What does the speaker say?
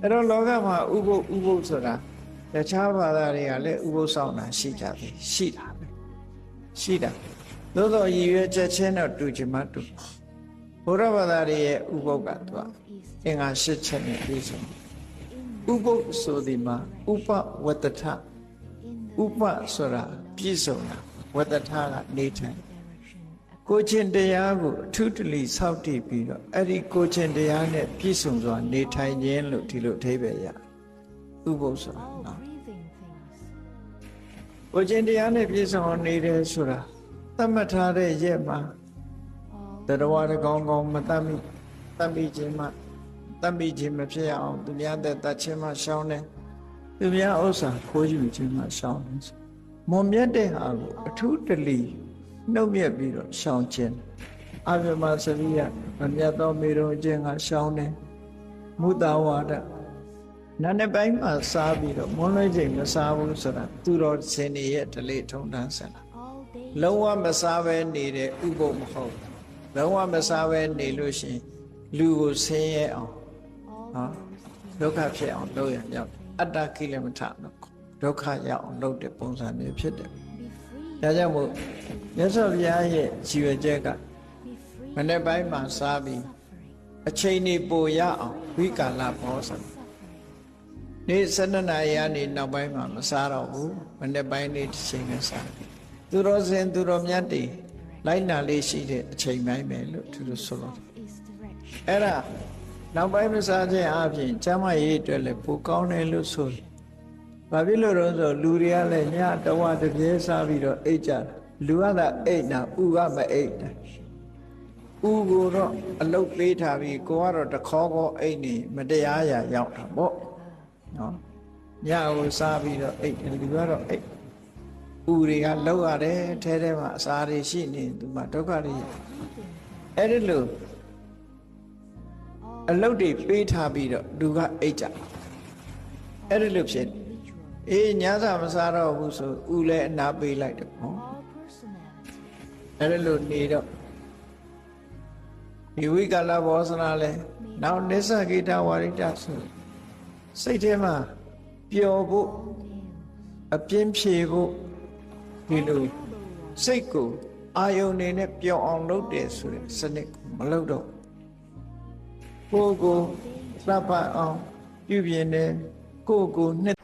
အဲ့တော့လောကမှာဥပုပ်ဥပုပ်ဆိုတာတခြားဘာသာတွေကလည်းဥပုပ်ဆောင်တာရှိကြတယ်ရှိတာပဲရှိတာသို့တော့ရည်ရွယ်ချက်ချင်းတော့တူချင်မှတူဘုရားဘာသာတွေရဲ့ဥပုပ်ကသူကအင်္ဂါ၈ချက်နဲ့ပြည့်စုံဥပုပ်ဆိုဒီမှာဥပဝတ္တထဥပဆိုတာပြည့်စုံတာဝတ္တထကနေထိုင် ကိုချင်းတရားကိုအထုတလီစောင့်တည်ပြီးတော့အဲ့ဒီကိုချင်းတရားနဲ့ပြည့်စုံစွာနေထိုင်ခြင်းလို့ဒီလိုအဓိပ္ပာယ်ရဥပုပ်ဆိုတာနော်ကိုကျင်တရားနဲ့ပြည့်စုံအောင်နေတယ်ဆိုတာသတ်မှတ်ထားတဲ့ရက်မှာတရဝရကောင်းကောင်းမတတ်မိတတ်မိခြင်းမှတတ်မိခြင်းမဖြစ်ရအောင်သူများတဲ့တတ်ခြင်းမှရှောင်းတယ်သူများဥစ္စာခိုးယူခြင်းမှရှောင်းတယ်ဆိုမွန်မြတ်တဲ့ဟာကိုအထူးတလီ နှုတ်မြက်ပြီးတော့ရှောင်းခြင်းအပြမစရိယမမြတ်သောမေရုံခြင်းကရှောင်းတယ်မုဒ္ဒဝါဒနာနဲ့ပိုင်းမှာစားပြီးတော့မွန်းလွဲချိန်မစားဘူးဆိုတာသူတော်စင်နေရဲ့ဓလေ့ထုံတန်းစင်လာလုံးဝမစားဘဲနေတဲ့ဥပုပ်မဟုတ်ဘူးလုံးဝမစားဘဲနေလို့ရှိရင်လူကိုဆင်းရဲအောင်နော်ဒုက္ခဖြစ်အောင်လုပ်ရမြောက်အတ္တကိလမထနော်ဒုက္ခရောက်အောင်လုပ်တဲ့ပုံစံမျိုးဖြစ်တယ်ဒါကြောင့်မို့ မြတ်စွာဘုရားရဲ့ကြည်ရွယ်ချက်ကမနေ့ပိုင်းမှာစားပြီးအချိန်နေပိုရအောင်ဝိကာလဘောဆိုတာနေ့7နာရီကနေနောက်ပိုင်းမှာမစားတော့ဘူးမနေ့ပိုင်းနေ့တစ်ချိန်နဲ့စားတယ်သူတော်စင်သူတော်မြတ်တွေလိုက်နာလေးရှိတဲ့အချိန်ပိုင်းပဲလို့သူတို့ဆိုလို့အဲ့ဒါနောက်ပိုင်းမစားခြင်းအပြင်ကျမ်းမာရေးအတွက်လည်းပိုကောင်းတယ်လို့ဆိုတယ်ဘာဖြစ်လို့လဲဆိုလူတွေကလည်းညတဝတစ်ပြေးစားပြီးတော့အိတ်ကြတယ် လူကသာအိတ်နာဥကမအိတ်တယ်ဥကိုတော့အလုတ်ပေးထားပြီးကိုကတော့တခေါခေါအိတ်နေမတရားရာရောက်တာပေါ့နော်ညကိုစားပြီးတော့အိတ်တယ်လူကတော့အိတ်ဥတွေကလောက်ရတယ်ထဲထဲမှာအစာတွေရှိနေသူမှဒုက္ခတွေအဲ့ဒီလိုအလုတ်တွေပေးထားပြီးတော့လူကအိတ်ကြအဲ့ဒီလိုဖြစ်အေးညစာမစားတော့ဘူးဆိုဥလည်းအနာပေးလိုက်တယ်ပေါ့ အဲ့ဒီလိုနေတော့ဒီဝိကလဘောဇနာလဲနောက်နိစ္စကိတဝါရိတဆိုစိတ်ထဲမှာပျော်ဖို့အပြင်းဖြေဖို့ဒီလိုစိတ်ကိုအာယုန်နေနဲ့ပျော်အောင်လုပ်တယ်ဆိုတဲ့စနစ်ကိုမလုပ်တော့ကိုယ်ကိုသတ်ပတ်အောင်ပြုပြင်တယ်ကိုယ်ကိုနှစ်